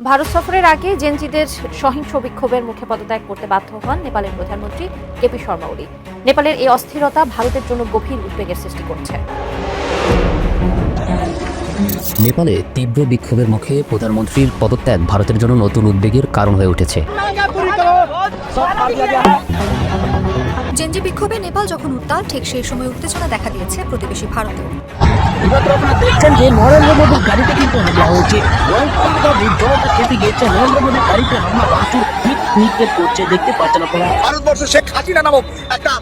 ভারত সফরের আগে জেনজিদের সহিংস বিক্ষোভের মুখে পদত্যাগ করতে বাধ্য হন নেপালের প্রধানমন্ত্রী কেপি শর্মা ওলি। নেপালের এই অস্থিরতা ভারতের জন্য গভীর উদ্বেগের সৃষ্টি করছে। নেপালে তীব্র বিক্ষোভের মুখে প্রধানমন্ত্রীর পদত্যাগ ভারতের জন্য নতুন উদ্বেগের কারণ হয়ে উঠেছে। জেনজি বিক্ষোভে নেপাল যখন উত্তাল ঠিক সেই সময় উত্তেজনা দেখা দিয়েছে প্রতিবেশী ভারতেও। এবার আপনারা দেখছেন যে নরেন্দ্র মোদীর গাড়িতে কিন্তু হামলা হয়েছে। জনতা জনতা খেতে গিয়েছে নরেন্দ্র মোদীর গাড়িতে হামলা। হিট নিক্ষেপ করছে দেখতে পাচ্ছেন আপনারা। ভারতবর্ষ শেখ হাসিনা নামক একটা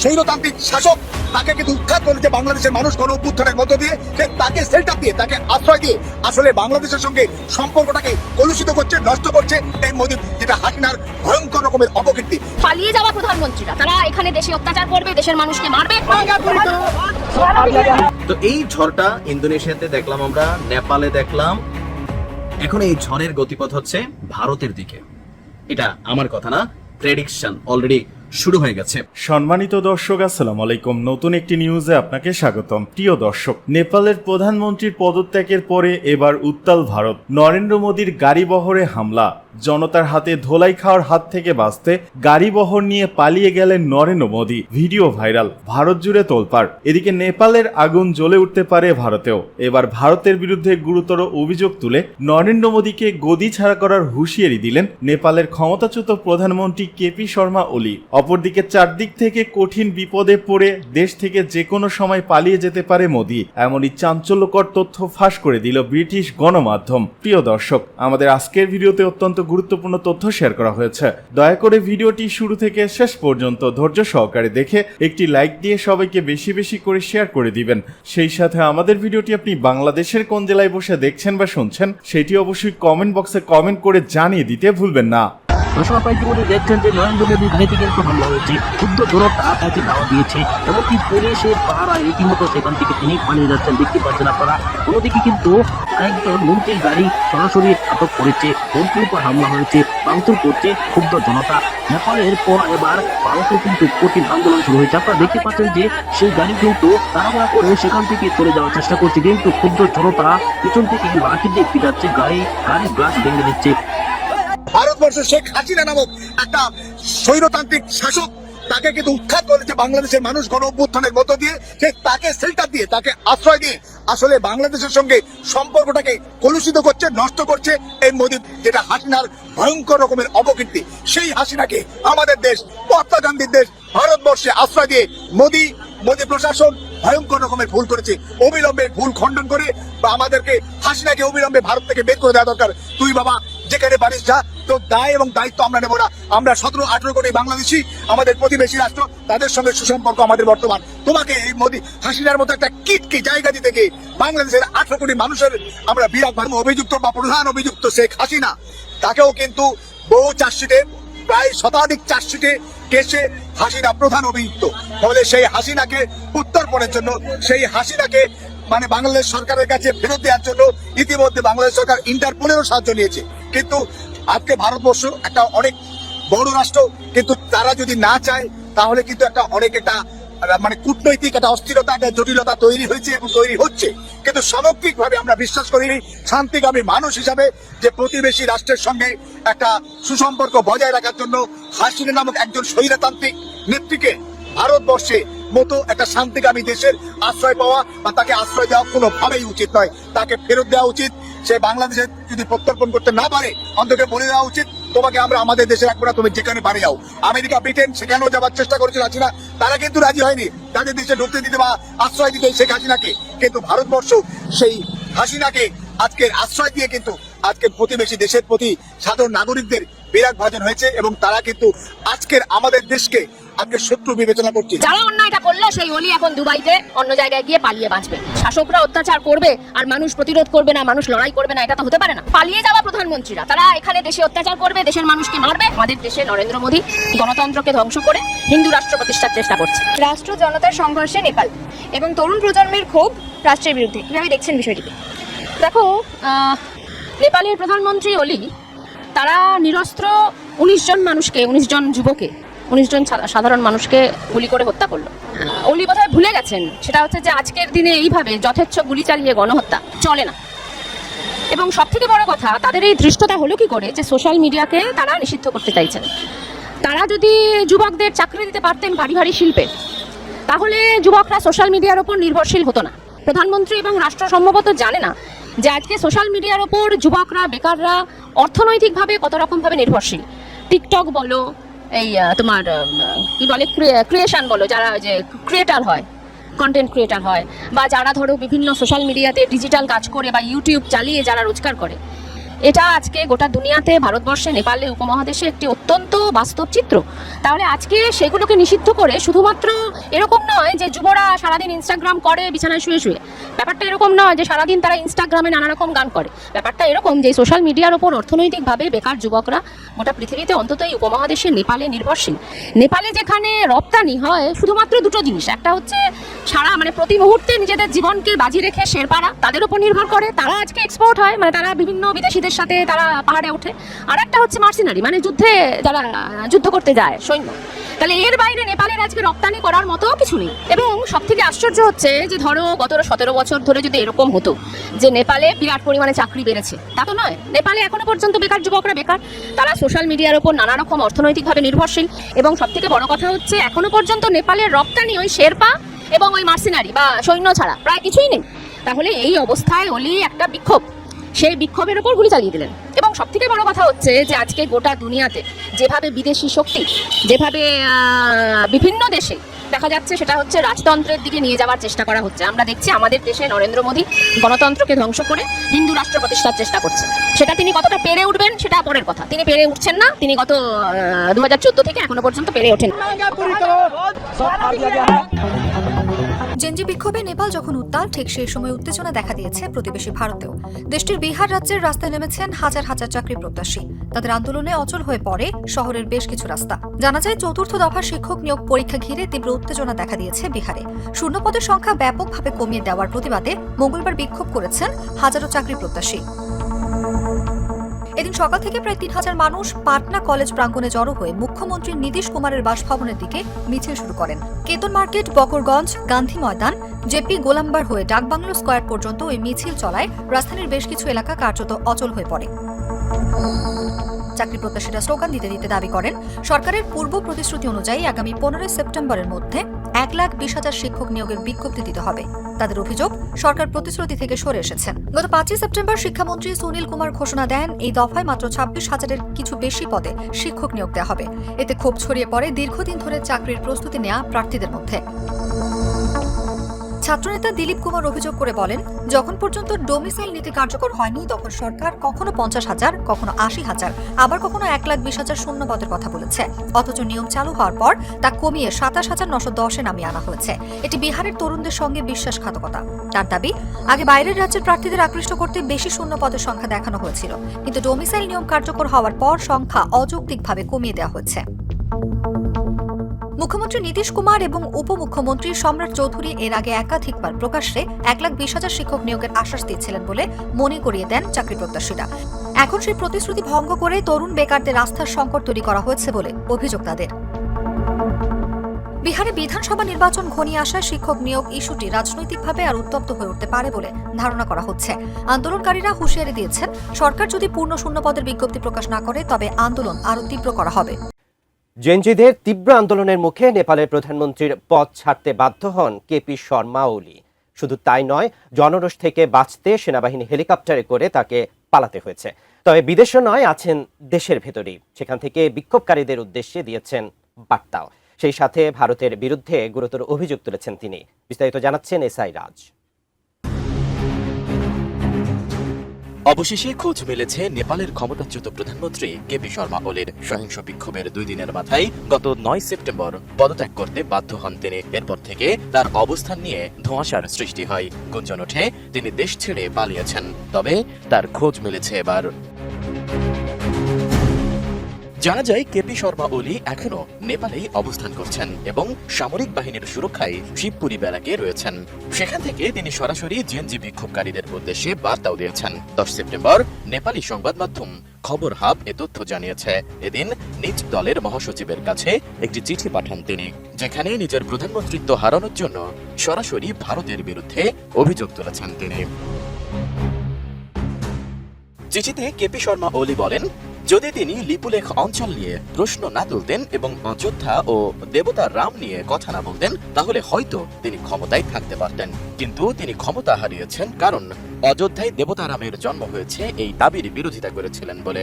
স্বৈরতান্ত্রিক শাসক তাকে কিন্তু উৎখাত করেছে বাংলাদেশের মানুষ গণ অভ্যুত্থানের মধ্য দিয়ে। সে তাকে সেল্টার দিয়ে তাকে আশ্রয় দিয়ে আসলে বাংলাদেশের সঙ্গে সম্পর্কটাকে কলুষিত করছে নষ্ট করছে এই মোদী যেটা হাসিনার ভয়ঙ্কর রকমের অপকীর্তি। পালিয়ে যাওয়া প্রধানমন্ত্রীরা তারা এখানে দেশে অত্যাচার করবে দেশের মানুষকে মারবে। তো এই ঝড়টা ইন্দোনেশিয়াতে দেখলাম আমরা, নেপালে দেখলাম। এখন এই ঝড়ের গতিপথ হচ্ছে ভারতের দিকে। এটা আমার কথা না প্রেডিকশন অলরেডি শুরু হয়ে গেছে। সম্মানিত দর্শক, আসসালাম আলাইকুম। নতুন একটি নিউজে আপনাকে স্বাগতম। প্রিয় দর্শক, নেপালের প্রধানমন্ত্রীর পদত্যাগের পরে এবার উত্তাল ভারত। নরেন্দ্র মোদীর গাড়ি বহরে হামলা। জনতার হাতে ধোলাই খাওয়ার হাত থেকে বাঁচতে গাড়ি বহর নিয়ে পালিয়ে গেলেন নরেন্দ্র মোদী। Video viral. ভারত জুড়ে তোলপাড়। এদিকে নেপালের আগুন জ্বলে উঠতে পারে ভারতেও। এবার ভারতের বিরুদ্ধে গুরুতর অভিযোগ তুলে নরেন্দ্র মোদীকে গদি ছাড়া করার হুঁশিয়ারি দিলেন নেপালের ক্ষমতাচ্যুত প্রধানমন্ত্রী কেপি শর্মা ওলি। অপরদিকে চারদিক থেকে কঠিন বিপদে পড়ে দেশ থেকে যে কোনো সময় পালিয়ে যেতে পারে মোদী। এমনই চাঞ্চল্যকর তথ্য ফাঁস করে দিল ব্রিটিশ গণমাধ্যম। প্রিয় দর্শক, আমাদের আজকের ভিডিওতে অত্যন্ত গুরুত্বপূর্ণ তথ্য শেয়ার করা হয়েছে। দয়া করে ভিডিওটি শুরু থেকে শেষ পর্যন্ত ধৈর্য সহকারে দেখে একটি লাইক দিয়ে সবাইকে বেশি বেশি করে শেয়ার করে দিবেন। সেই সাথে আমাদের ভিডিওটি আপনি বাংলাদেশের কোন জেলায় বসে দেখছেন বা শুনছেন, সেটি অবশ্যই কমেন্ট বক্সে কমেন্ট করে জানিয়ে দিতে ভুলবেন না। দর্শক আপনারা ইতিমধ্যে দেখছেন যে নরেন্দ্র মোদীর গাড়িতে কিন্তু হামলা হয়েছে। ক্ষুদ্র জনতা তাকে দাওয়া দিয়েছে। এমনকি পুলিশের পাহারা রীতিমতো সেখান থেকে তিনি পালিয়ে যাচ্ছেন। দেখতে পাচ্ছেন আপনারা, অন্যদিকে কিন্তু একজন মন্ত্রীর গাড়ি সরাসরি আটক করেছে। মন্ত্রীর উপর হামলা হয়েছে ভাঙচুর করছে ক্ষুব্ধ জনতা। নেপালের পর এবার ভারতে কিন্তু কঠিন আন্দোলন শুরু হয়েছে। আপনারা দেখতে পাচ্ছেন যে সেই গাড়ি কিন্তু তাড়াহুড়া করে সেখান থেকে চলে যাওয়ার চেষ্টা করছে। কিন্তু ক্ষুদ্র জনতা পিছন থেকে লাঠি দিয়ে পিটাচ্ছে, গাড়ি, গাড়ির গ্লাস ভেঙে দিচ্ছে। ভারতবর্ষ শেখ হাসিনা নামক একটা স্বৈরতান্ত্রিক শাসক তাকে কিন্তু উৎখাত করেছে বাংলাদেশের মানুষ গণ অভ্যুত্থানের মধ্য দিয়ে। সে তাকে সেল্টার দিয়ে, তাকে আশ্রয় দিয়ে আসলে বাংলাদেশের সঙ্গে সম্পর্কটাকে কলুষিত করছে, নষ্ট করছে এই মোদী যেটা হাসিনার ভয়ঙ্কর রকমের অপকীর্তি। সেই হাসিনাকে আমাদের দেশ, মহাত্মা গান্ধীর দেশ, ভারতবর্ষে আশ্রয় দিয়ে মোদী মোদী প্রশাসন ভয়ঙ্কর রকমের ভুল করেছে, অবিলম্বে ভুল খণ্ডন করে বা আমাদেরকে হাসিনাকে অবিলম্বে ভারত থেকে বের করে দেওয়া দরকার। তুই বাবা, যেখানে পারিস যা তো দায় এবং দায়িত্ব আমরা নেব না। আমরা সতেরো, আঠারো কোটি বাংলাদেশি, আমাদের প্রতিবেশী রাষ্ট্র, তাদের সঙ্গে সুসম্পর্ক আমাদের বর্তমান। তোমাকে এই মোদী হাসিনার মতো একটা কিটকে জায়গা দিতে গিয়ে বাংলাদেশের আঠারো কোটি মানুষের আমরা বিরাট ভাবে অভিযুক্ত বা প্রধান অভিযুক্ত শেখ হাসিনা, তাকেও কিন্তু বহু চার্জশিটে, প্রায় শতাধিক চার্জশিটে কেসে হাসিনা প্রধান অভিযুক্ত। ফলে সেই হাসিনাকে উত্তর উত্তরপণের জন্য, সেই হাসিনাকে মানে বাংলাদেশ সরকারের কাছে ফেরত দেওয়ার জন্য ইতিমধ্যে বাংলাদেশ সরকার ইন্টারপোলেরও সাহায্য নিয়েছে। কিন্তু আজকে ভারতবর্ষ একটা অনেক বড় রাষ্ট্র, কিন্তু তারা যদি না চায়, তাহলে কিন্তু একটা অনেক একটা মানে কূটনৈতিক একটা অস্থিরতা, একটা জটিলতা তৈরি হয়েছে এবং তৈরি হচ্ছে। কিন্তু সামগ্রিকভাবে আমরা বিশ্বাস করি শান্তিগামী মানুষ হিসাবে যে প্রতিবেশী রাষ্ট্রের সঙ্গে একটা সুসম্পর্ক বজায় রাখার জন্য হাসিনা নামক একজন স্বৈরতান্ত্রিক নেত্রীকে ভারতবর্ষে মতো একটা শান্তিকামী দেশের আশ্রয় পাওয়া বা তাকে আশ্রয় দেওয়া কোনোভাবেই উচিত নয়। তাকে ফেরত দেওয়া উচিত। সে বাংলাদেশে যদি প্রত্যর্পণ করতে না পারে অন্তকে বলে দেওয়া উচিত তোমাকে আমরা আমাদের দেশে রাখব না, তুমি যেখানে বাড়ি যাও। আমেরিকা, ব্রিটেন, সেখানেও যাওয়ার চেষ্টা করেছিল হাসিনা। তারা কিন্তু রাজি হয়নি। তাদের দেশে ঢুকতে দিতে বা আশ্রয় দিতে শেখ হাসিনাকে। কিন্তু ভারতবর্ষ সেই হাসিনাকে আজকের আশ্রয় দিয়ে কিন্তু আজকের প্রতিবেশী দেশের প্রতি সাধারণ নাগরিকদের বিরাট ভাজন হয়েছে এবং তারা কিন্তু আজকের আমাদের দেশকে আজকে শত্রু বিবেচনা করছে। যারা অন্যায়টা করল সেই অলি এখন দুবাইতে অন্য জায়গায় গিয়ে পালিয়ে বাঁচবে। শাসকরা অত্যাচার করবে আর মানুষ প্রতিরোধ করবে না মানুষ লড়াই করবে না এটা তো হতে পারে না। পালিয়ে যাওয়া প্রধানমন্ত্রীরা তারা এখানে দেশে অত্যাচার করবে দেশের মানুষকে মারবে। আমাদের দেশে নরেন্দ্র মোদী গণতন্ত্রকে ধ্বংস করে হিন্দু রাষ্ট্র প্রতিষ্ঠার চেষ্টা করছে। রাষ্ট্র জনতার সংঘর্ষে নেপাল এবং তরুণ প্রজন্মের ক্ষোভ রাষ্ট্রের বিরুদ্ধে। কীভাবে দেখছেন বিষয়টিকে? দেখো আহ, নেপালের প্রধানমন্ত্রী অলি তারা নিরস্ত্র উনিশ জন মানুষকে উনিশ জন যুবকে উনিশ জন সাধারণ মানুষকে গুলি করে হত্যা করল। অলি বোধহয় ভুলে গেছেন। সেটা হচ্ছে যে আজকের দিনে এইভাবে যথেচ্ছ গুলি চালিয়ে গণহত্যা চলে না। এবং সব থেকে বড় কথা, তাদের এই ধৃষ্টতা হলো কি করে? যে সোশ্যাল মিডিয়াকে তারা নিষিদ্ধ করতে চাইছেন। তারা যদি যুবকদের চাকরি দিতে পারতেন ভারী ভারী শিল্পে, তাহলে যুবকরা সোশ্যাল মিডিয়ার ওপর নির্ভরশীল হতো না। প্রধানমন্ত্রী এবং রাষ্ট্র সম্ভবত জানে না যে আজকে সোশ্যাল মিডিয়ার ওপর যুবকরা, বেকাররা অর্থনৈতিকভাবে কত রকমভাবে নির্ভরশীল। টিকটক বলো এই তোমার কি বলে ক্রিয়েশন বলো, যারা যে ক্রিয়েটার হয় কন্টেন্ট ক্রিয়েটার হয়, বা যারা ধরো বিভিন্ন সোশ্যাল মিডিয়াতে ডিজিটাল কাজ করে বা ইউটিউব চালিয়ে যারা রোজগার করে এটা আজকে গোটা দুনিয়াতে, ভারতবর্ষে, নেপালে উপমহাদেশে একটি অত্যন্ত বাস্তব চিত্র। তাহলে আজকে সেগুলোকে নিষিদ্ধ করে শুধুমাত্র এরকম নয় যে যুবরা সারাদিন ইনস্টাগ্রাম করে বিছানায় শুয়ে শুয়ে। ব্যাপারটা এরকম নয় যে সারাদিন তারা ইনস্টাগ্রামে নানা রকম গান করে। ব্যাপারটা এরকম যে সোশ্যাল মিডিয়ার ওপর অর্থনৈতিকভাবে বেকার যুবকরা গোটা পৃথিবীতে অন্তত এই উপমহাদেশে, নেপালে নির্ভরশীল। নেপালে যেখানে রপ্তানি হয়, শুধুমাত্র দুটো জিনিস। একটা হচ্ছে সারা মানে প্রতি মুহূর্তে নিজেদের জীবনকে বাজি রেখে শেরপাড়া, তাদের উপর নির্ভর করে। তারা আজকে এক্সপোর্ট হয় মানে তারা বিভিন্ন বিদেশিদের সাথে তারা পাহাড়ে ওঠে। আর একটা হচ্ছে মার্সিনারি মানে যুদ্ধে যারা যুদ্ধ করতে যায় সৈন্য। তাহলে এর বাইরে নেপালের আজকে রপ্তানি করার মতো কিছু নেই। এবং সব থেকে আশ্চর্য হচ্ছে যে ধরো, গত সতেরো বছর ধরে যদি এরকম হতো যে নেপালে বিরাট পরিমাণে চাকরি বেড়েছে, তা তো নয়। নেপালে এখনও পর্যন্ত বেকার যুবকরা বেকার। তারা সোশ্যাল মিডিয়ার ওপর নানা রকম অর্থনৈতিকভাবে নির্ভরশীল। এবং সব থেকে বড় কথা হচ্ছে, এখনও পর্যন্ত নেপালের রপ্তানি ওই শেরপা এবং ওই মার্সিনারি বা সৈন্য ছাড়া প্রায় কিছুই নেই। তাহলে এই অবস্থায় ওলি একটা বিক্ষোভ। সেই বিক্ষোভের ওপর গুলি চালিয়ে দিলেন। এবং সব থেকে বড় কথা হচ্ছে যে আজকে গোটা দুনিয়াতে যেভাবে বিদেশি শক্তি, যেভাবে বিভিন্ন দেশে দেখা যাচ্ছে সেটা হচ্ছে রাজতন্ত্রের দিকে নিয়ে যাওয়ার চেষ্টা করা হচ্ছে। আমরা দেখছি আমাদের দেশে নরেন্দ্র মোদী গণতন্ত্রকে ধ্বংস করে হিন্দু রাষ্ট্র প্রতিষ্ঠার চেষ্টা করছে সেটা তিনি কতটা পেরে উঠবেন সেটা পরের কথা। তিনি পেরে উঠছেন না, তিনি গত দু হাজার চোদ্দ থেকে এখনও পর্যন্ত পেরে ওঠেন। জেনজি বিক্ষোভে নেপাল যখন উত্তাল, ঠিক সেই সময় উত্তেজনা দেখা দিয়েছে প্রতিবেশী ভারতেও। দেশটির বিহার রাজ্যের রাস্তায় নেমেছেন হাজার হাজার চাকরি প্রত্যাশী। তাদের আন্দোলনে অচল হয়ে পড়ে শহরের বেশ কিছু রাস্তা। জানা যায়, চতুর্থ দফার শিক্ষক নিয়োগ পরীক্ষা ঘিরে তীব্র উত্তেজনা দেখা দিয়েছে বিহারে। শূন্যপদের সংখ্যা ব্যাপকভাবে কমিয়ে দেওয়ার প্রতিবাদে মঙ্গলবার বিক্ষোভ করেছেন হাজারো চাকরি প্রত্যাশী। এদিন সকাল থেকে প্রায় তিন হাজার মানুষ পাটনা কলেজ প্রাঙ্গণে জড়ো হয়ে মুখ্যমন্ত্রী নীতিশ কুমারের বাসভবনের দিকে মিছিল শুরু করেন। Ketan market, Bakarganj, Gandhi Maidan, J P Golambar হয়ে ডাকবাংলো স্কোয়ার পর্যন্ত ওই মিছিল চলায় রাজধানীর বেশ কিছু এলাকা কার্যত অচল হয়ে পড়ে। চাকরি প্রত্যাশীরা স্লোগান দিতে দিতে দাবি করেন, সরকারের পূর্ব প্রতিশ্রুতি অনুযায়ী আগামী পনেরোই সেপ্টেম্বরের মধ্যে এক লাখ বিশ হাজার শিক্ষক নিয়োগের বিজ্ঞপ্তি দিতে হবে। তাদের অভিযোগ, সরকার প্রতিশ্রুতি থেকে সরে এসেছেন। গত পাঁচই সেপ্টেম্বর শিক্ষামন্ত্রী সুনীল কুমার ঘোষণা দেন, এই দফায় মাত্র ছাব্বিশ হাজারের কিছু বেশি পদে শিক্ষক নিয়োগ দেওয়া হবে। এতে ক্ষোভ ছড়িয়ে পড়ে দীর্ঘদিন ধরে চাকরির প্রস্তুতি নেওয়া প্রার্থীদের মধ্যে। ছাত্রনেতা দিলীপ কুমার অভিযোগ করে বলেন, যখন পর্যন্ত ডোমিসাইল নীতি কার্যকর হয়নি, তখন সরকার কখনো পঞ্চাশ হাজার, কখনো আশি হাজার, আবার কখনো এক লাখ বিশ হাজার শূন্য পদের কথা বলেছে। অথচ নিয়ম চালু হওয়ার পর তা কমিয়ে সাতাশ হাজার নশো দশে নামিয়ে আনা হয়েছে। এটি বিহারের তরুণদের সঙ্গে বিশ্বাসঘাতকতা। তার দাবি, আগে বাইরের রাজ্যের প্রার্থীদের আকৃষ্ট করতে বেশি শূন্য পদের সংখ্যা দেখানো হয়েছিল। কিন্তু ডোমিসাইল নিয়ম কার্যকর হওয়ার পর সংখ্যা অযৌক্তিকভাবে কমিয়ে দেওয়া হয়েছে। মুখ্যমন্ত্রী নীতিশ কুমার এবং উপমুখ্যমন্ত্রী সম্রাট চৌধুরী এর আগে একাধিকবার প্রকাশ্যে এক লাখ বিশ হাজার শিক্ষক নিয়োগের আশ্বাস দিয়েছিলেন বলে মনে করিয়ে দেন চাকরি প্রত্যাশীরা। এখন সেই প্রতিশ্রুতি ভঙ্গ করে তরুণ বেকারদের আস্থার সংকট তৈরি করা হয়েছে বলে অভিযোগ তাদের। বিহারে বিধানসভা নির্বাচন ঘনিয়ে আসায় শিক্ষক নিয়োগ ইস্যুটি রাজনৈতিকভাবে আর উত্তপ্ত হয়ে উঠতে পারে বলে ধারণা করা হচ্ছে। আন্দোলনকারীরা হুঁশিয়ারি দিয়েছেন, সরকার যদি পূর্ণ শূন্য পদের বিজ্ঞপ্তি প্রকাশ না করে তবে আন্দোলন আরও তীব্র করা হবে। জেনজিদের তীব্র আন্দোলনের মুখে নেপালের প্রধানমন্ত্রীর পদ ছাড়তে বাধ্য হন কেপি শর্মা ওলি। শুধু তাই নয়, জনরোষ থেকে বাঁচতে সেনাবাহিনী হেলিকপ্টারে করে তাকে পালাতে হয়েছে। তবে বিদেশে নয়, আছেন দেশের ভেতরেই। সেখান থেকে বিক্ষোভকারীদের উদ্দেশ্যে দিয়েছেন বার্তাও। সেই সাথে ভারতের বিরুদ্ধে গুরুতর অভিযোগ তুলেছেন তিনি। বিস্তারিত জানাচ্ছেন এসআই রাজ। অবশেষে খোঁজ মিলেছে নেপালের ক্ষমতাচ্যুত প্রধানমন্ত্রী কেপি শর্মা ওলির সহিংস বিক্ষোভের দুই দিনের মাথায় গত নয় সেপ্টেম্বর পদত্যাগ করতে বাধ্য হন তিনি। এরপর থেকে তার অবস্থান নিয়ে ধোঁয়াশার সৃষ্টি হয়। গুঞ্জন ওঠে, তিনি দেশ ছেড়ে পালিয়েছেন। তবে তার খোঁজ মিলেছে এবার। জানা যায়, কেপি শর্মা ওলি এখনও নেপালেই অবস্থান করছেন এবং সামরিক বাহিনীর সুরক্ষায় শিবপুরি ব্যারাকে রয়েছেন। সেখান থেকে তিনি সরাসরি জেএনজি বিক্ষোভকারীদের উদ্দেশ্যে বার্তাও দিয়েছেন। দশ সেপ্টেম্বর, নেপালি সংবাদ মাধ্যম খবর হাব এ তথ্য জানিয়েছে। এদিন নিজ দলের মহাসচিবের কাছে একটি চিঠি পাঠান তিনি, যেখানে নিজের প্রধানমন্ত্রিত্ব হারানোর জন্য সরাসরি ভারতের বিরুদ্ধে অভিযোগ তুলেছেন তিনি। চিঠিতে কেপি শর্মা ওলি বলেন যদি তিনি লিপুলেখ অঞ্চল নিয়ে প্রশ্ন না তুলতেন এবং অযোধ্যা ও দেবতা রাম নিয়ে কথা না বলতেন, তাহলে হয়তো তিনি ক্ষমতায় থাকতে পারতেন। কিন্তু তিনি ক্ষমতা হারিয়েছেন কারণ অযোধ্যায় দেবতা রামের জন্ম হয়েছে, এই দাবির বিরোধিতা করেছিলেন বলে।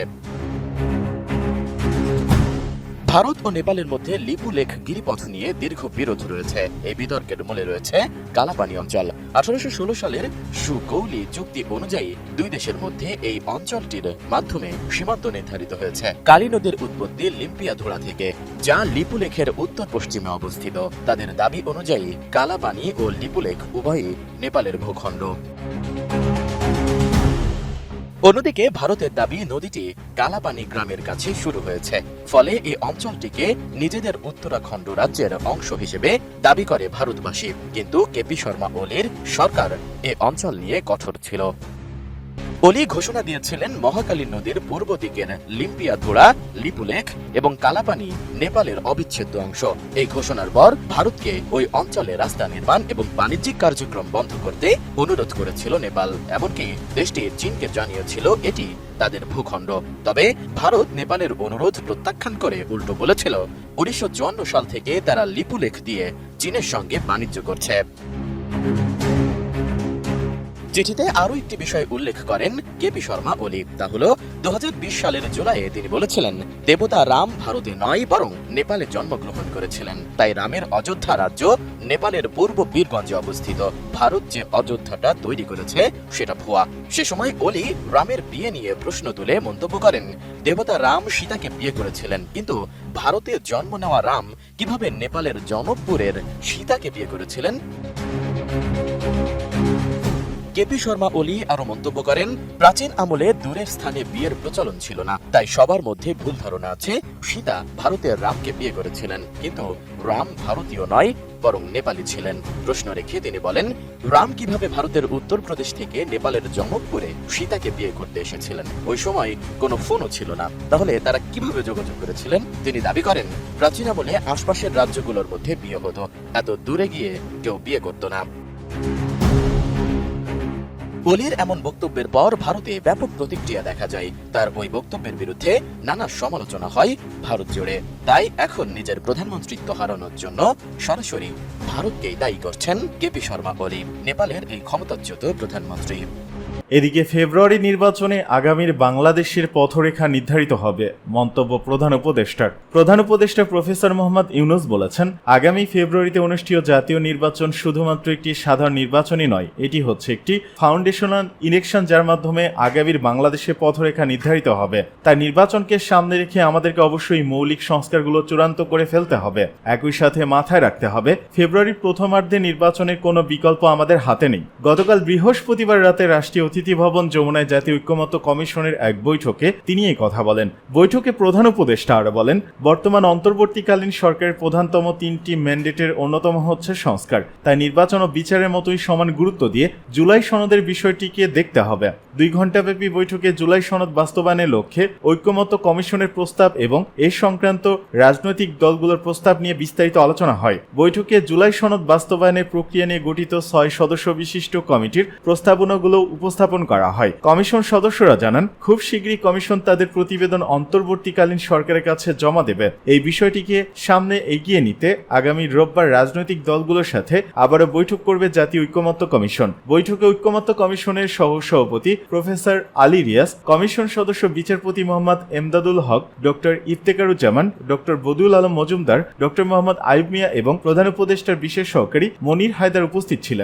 ভারত ও নেপালের মধ্যে লিপু লিপুলেখ গিরিপথ নিয়ে দীর্ঘ বিরোধ রয়েছে। এই বিতর্কের মূলে রয়েছে কালাপানি অঞ্চল। আঠারোশো ষোলো সালের সুকৌলি চুক্তি অনুযায়ী দুই দেশের মধ্যে এই অঞ্চলটির মাধ্যমে সীমান্ত নির্ধারিত হয়েছে। কালী নদীর উৎপত্তি লিম্পিয়া ধোড়া থেকে, যা লিপুলেখের উত্তর পশ্চিমে অবস্থিত। তাদের দাবি অনুযায়ী কালাপানি ও লিপুলেখ উভয়ই নেপালের ভূখণ্ড। অন্যদিকে ভারতের দাবি, নদীটি কালাপানি গ্রামের কাছে শুরু হয়েছে। ফলে এই অঞ্চলটিকে নিজেদের উত্তরাখণ্ড রাজ্যের অংশ হিসেবে দাবি করে ভারতবাসী। কিন্তু কেপি শর্মা ওলির সরকার এ অঞ্চল নিয়ে কঠোর ছিল। ওলি ঘোষণা দিয়েছিলেন মহাকালী নদীর পূর্ব দিকের লিম্পিয়া ধোড়া লিপুলেখ এবং কালাপানি নেপালের অবিচ্ছেদ্য অংশ। এই ঘোষণার পর ভারতকে ওই অঞ্চলে রাস্তা নির্মাণ এবং বাণিজ্যিক কার্যক্রম বন্ধ করতে অনুরোধ করেছিল নেপাল। এমনকি দেশটি চীনকে জানিয়েছিল এটি তাদের ভূখণ্ড। তবে ভারত নেপালের অনুরোধ প্রত্যাখ্যান করে উল্টো বলেছিল, উনিশশো চুয়ান্ন সাল থেকে তারা লিপুলেখ দিয়ে চীনের সঙ্গে বাণিজ্য করছে। চিঠিতে আরও একটি বিষয় উল্লেখ করেন কেপি শর্মা ওলি তা হল দু সালের জুলাইয়ে তিনি বলেছিলেন, দেবতা রাম ভারতে নয়, বরং নেপালে জন্মগ্রহণ করেছিলেন। তাই রামের অযোধ্যা রাজ্য নেপালের পূর্ব বীরগঞ্জে অবস্থিত। ভারত যে অযোধ্যাটা তৈরি করেছে, সেটা ভুয়া। সে সময় ওলি রামের বিয়ে নিয়ে প্রশ্ন তুলে মন্তব্য করেন, দেবতা রাম সীতাকে বিয়ে করেছিলেন, কিন্তু ভারতে জন্ম নেওয়া রাম কীভাবে নেপালের জনকপুরের সীতাকে বিয়ে করেছিলেন? কেপি শর্মা ওলি আরও মন্তব্য করেন, প্রাচীন আমলে দূরের স্থানে বিয়ের প্রচলন ছিল না, তাই সবার মধ্যে ভুল ধারণা আছে। সীতা ভারতের রামকে বিয়ে করেছিলেন, কিন্তু রাম ভারতীয় নয়, বরং নেপালি ছিলেন। প্রশ্ন রেখে তিনি বলেন, রাম কীভাবে ভারতের উত্তরপ্রদেশ থেকে নেপালের জনকপুরে সীতাকে বিয়ে করতে এসেছিলেন? ওই সময় কোনো ফোনও ছিল না। তাহলে তারা কীভাবে যোগাযোগ করেছিলেন? তিনি দাবি করেন, প্রাচীন আমলে আশপাশের রাজ্যগুলোর মধ্যে বিয়ে হতো, এত দূরে গিয়ে কেউ বিয়ে করতো না। ওলির এমন বক্তব্যের পর ভারতে ব্যাপক প্রতিক্রিয়া দেখা যায়। তার ওই বক্তব্যের বিরুদ্ধে নানা সমালোচনা হয় ভারত জুড়ে। তাই এখন নিজের প্রধানমন্ত্রীত্ব হারানোর জন্য সরাসরি ভারতকেই দায়ী করছেন কেপি শর্মা ওলি নেপালের এই ক্ষমতাচ্যুত প্রধানমন্ত্রী। এদিকে ফেব্রুয়ারি নির্বাচনে আগামীর বাংলাদেশের পথরেখা নির্ধারিত হবে, মন্তব্য প্রধান উপদেষ্টার। প্রধান উপদেষ্টা প্রফেসর মোহাম্মদ ইউনুস বলেছেন, আগামী ফেব্রুয়ারিতে অনুষ্ঠিত জাতীয় নির্বাচন শুধুমাত্র একটি সাধারণ নির্বাচনই নয়, এটি হচ্ছে একটি ফাউন্ডেশনাল ইলেকশন যার মাধ্যমে আগামীর বাংলাদেশের পথরেখা নির্ধারিত হবে। তাই নির্বাচনকে সামনে রেখে আমাদেরকে অবশ্যই মৌলিক সংস্কারগুলো চূড়ান্ত করে ফেলতে হবে, একই সাথে মাথায় রাখতে হবে, ফেব্রুয়ারির প্রথমার্ধে নির্বাচনের কোনো বিকল্প আমাদের হাতে নেই। গতকাল বৃহস্পতিবার রাতে রাষ্ট্রীয় অতিথি ভবন যমুনায় জাতীয় ঐক্যমত্য কমিশনের এক বৈঠকে তিনি এই কথা বলেন। বৈঠকে প্রধান উপদেষ্টা আরও বলেন, বর্তমান অন্তর্বর্তীকালীন সরকারের প্রধানতম তিনটি ম্যান্ডেটের অন্যতম হচ্ছে সংস্কার। তাই নির্বাচন ও বিচারের মতোই সমান গুরুত্ব দিয়ে জুলাই সনদের বিষয়টিকে দেখতে হবে। দুই ঘণ্টাব্যাপী বৈঠকে জুলাই সনদ বাস্তবায়নের লক্ষ্যে ঐক্যমত্য কমিশনের প্রস্তাব এবং এ সংক্রান্ত রাজনৈতিক দলগুলোর প্রস্তাব নিয়ে বিস্তারিত আলোচনা হয়। বৈঠকে জুলাই সনদ বাস্তবায়নের প্রক্রিয়া নিয়ে গঠিত ছয় সদস্য বিশিষ্ট কমিটির প্রস্তাবনাগুলো উপস্থাপন করা হয়। কমিশন সদস্যরা জানান, খুব শীঘ্রই কমিশন তাদের প্রতিবেদন অন্তর্বর্তীকালীন সরকারের কাছে জমা দেবে। এই বিষয়টিকে সামনে এগিয়ে নিতে আগামী রোববার রাজনৈতিক দলগুলোর সাথে আবারও বৈঠক করবে জাতীয় ঐক্যমত্য কমিশন। বৈঠকে ঐক্যমত্য কমিশনের সহ সভাপতি প্রফেসর আলী রিয়াস কমিশন সদস্য বিচারপতি Mohammad Emdadul Haque, doctor Iftekharuzzaman, doctor Badiul Alam Majumdar, doctor Mohammad Ayub Mia এবং প্রধান উপদেষ্টার বিশেষ সহকারী মনির হায়দার উপস্থিত ছিলেন।